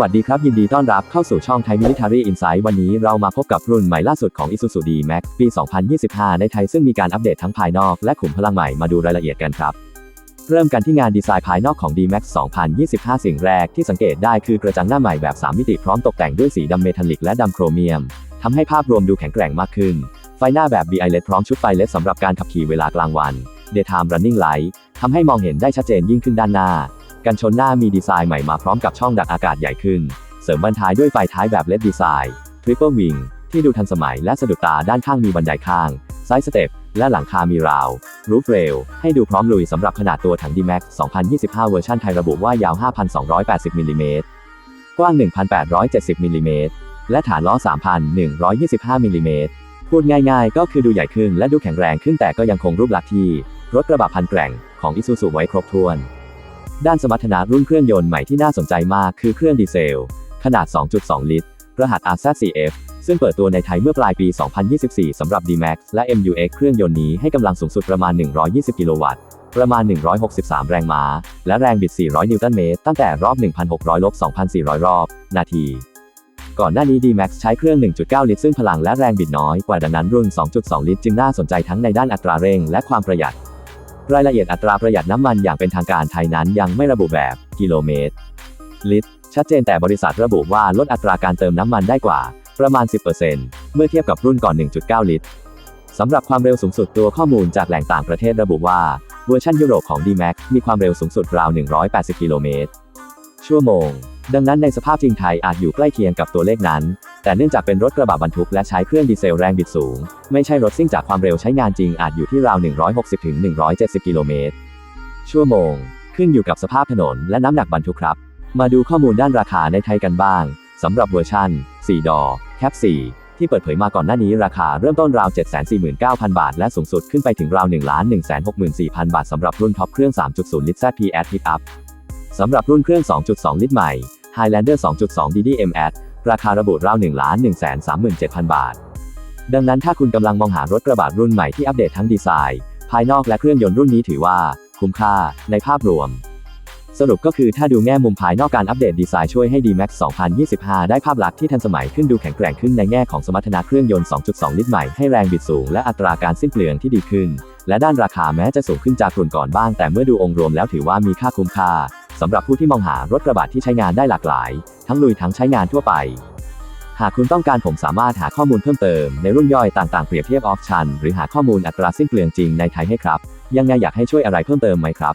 วัสดีครับ ยินดีต้อนรับเข้าสู่ช่อง Thai Military Insight วันนี้เรามาพบกับรุ่นใหม่ล่าสุดของ Isuzu D-Max ปี 2025 ในไทยซึ่งมีการอัปเดตทั้งภายนอกและขุมพลังใหม่มาดูรายละเอียดกันครับ เริ่มกันที่งานดีไซน์ภายนอกของ D-Max 2025 สิ่งแรกที่สังเกตได้คือกระจังหน้าใหม่แบบ 3 มิติพร้อมตกแต่งด้วยสีดำเมทัลลิกและดำโครเมียมทำให้ภาพรวมดูแข็งแกร่งมากขึ้น ไฟหน้าแบบ BI LED พร้อมชุดไฟ LED สำหรับการขับขี่เวลากลางวัน Daytime Running Light ทำให้มองเห็นได้ชัดเจนยิ่งขึ้นด้านหน้า กันชนหน้ามีดีไซน์ใหม่มาพร้อมกับช่องดักอากาศใหญ่ขึ้น เสริมบรรท้ายด้วยไฟท้ายแบบ LED ดีไซน์ Triple Wing ที่ดูทันสมัยและสะดุดตาด้านข้างมีบันไดข้างไซส์สเต็ปและหลังคามีราว รูฟเรล ให้ดูพร้อมลุยสำหรับขนาดตัวถัง D-Max 2025 เวอร์ชันไทยระบุว่ายาว 5,280 มิลลิเมตร กว้าง 1,870 มิลลิเมตร และฐานล้อ 3,125 มิลลิเมตร พูดง่ายๆ ก็คือดูใหญ่ขึ้นและดูแข็งแรงขึ้นแต่ก็ยังคงรูปลักษณ์ที่ รถกระบะพันแกร่งของ Isuzu ไว้ครบถ้วน ด้านสมรรถนะรุ่นเครื่องยนต์ใหม่ที่น่าสนใจมากคือเครื่องดีเซล ขนาด 2.2 ลิตร รหัส RZ4F ซึ่งเปิดตัวในไทยเมื่อปลายปี 2024 สำหรับ D-Max และ MUX เครื่องยนต์นี้ให้กำลังสูงสุดประมาณ 120 กิโลวัตต์ ประมาณ 163 แรงม้า และแรงบิด 400 นิวตันเมตร ตั้งแต่รอบ 1,600ลบ2,400 รอบ นาที ก่อนหน้านี้ D-Max ใช้เครื่อง 1.9 ลิตร ซึ่งพลังและแรงบิดน้อยกว่าดังนั้นรุ่น 2.2 ลิตรจึงน่าสนใจทั้งในด้านอัตราเร่งและความประหยัด รายละเอียดอัตราประหยัดน้ำมันอย่างเป็นทางการไทยนั้นยังไม่ระบุแบบกิโลเมตร ลิตร ชัดเจนแต่บริษัทระบุว่าลดอัตราการเติมน้ำมันได้กว่า ประมาณ 10%เมื่อเทียบกับรุ่นก่อน 1.9 ลิตรสำหรับความเร็วสูงสุดตัวข้อมูลจากแหล่งต่างประเทศระบุว่า เวอร์ชันยุโรปของ D-Max มีความเร็วสูงสุดราว 180 กิโลเมตรชั่วโมง ดังนั้นในสภาพจริงไทยอาจอยู่ใกล้เคียงกับตัวเลขนั้น แต่เนื่องจากเป็นรถกระบะบรรทุกและใช้เครื่องดีเซลแรงบิดสูง ไม่ใช่รถซิ่งจากความเร็วใช้งานจริงอาจอยู่ที่ราว 160-170 กิโลเมตร ชั่วโมง ขึ้นอยู่กับสภาพถนนและน้ำหนักบรรทุกครับ มาดูข้อมูลด้านราคาในไทยกันบ้างสำหรับเวอร์ชัน4 ดอ แคป 4 ที่เปิดเผยมาก่อนหน้านี้ราคาเริ่มต้นราว 749,000 บาท และสูงสุดขึ้นไปถึงราว 1,164,000 บาทสำหรับรุ่นท็อปเครื่อง 3.0 ลิตร ZPS Pickup สำหรับรุ่นเครื่อง 2.2 ลิตรใหม่ Highlander 2.2 DDM Add ราคาระบุราว 1,137,000 บาท ดังนั้นถ้าคุณกำลังมองหารถกระบะรุ่นใหม่ที่อัปเดตทั้งดีไซน์ ภายนอกและเครื่องยนต์รุ่นนี้ถือว่า คุ้มค่า ในภาพรวม สรุปก็คือถ้าดูแง่มุมภายนอกการอัปเดตดีไซน์ช่วยให้ D-Max 2025 ได้ภาพลักษณ์ที่ทันสมัยขึ้นดูแข็งแกร่งขึ้นในแง่ของสมรรถนะเครื่องยนต์ 2.2 ลิตรใหม่ให้แรงบิดสูงและอัตราการสิ้นเปลืองที่ดีขึ้น และด้านราคาแม้จะสูงขึ้นจากรุ่นก่อนบ้าง แต่เมื่อดูองค์รวมแล้วถือว่ามีค่าคุ้มค่า สำหรับผู้ที่มองหารถกระบะที่ใช้งานได้หลากหลาย ทั้งลุยทั้งใช้งานทั่วไป หากคุณต้องการผมสามารถหาข้อมูลเพิ่มเติมในรุ่นย่อยต่างๆเปรียบเทียบออฟชันหรือหาข้อมูลอัตราสิ้นเปลืองจริงในไทยให้ครับ ยังไงอยากให้ช่วยอะไรเพิ่มเติมไหมครับ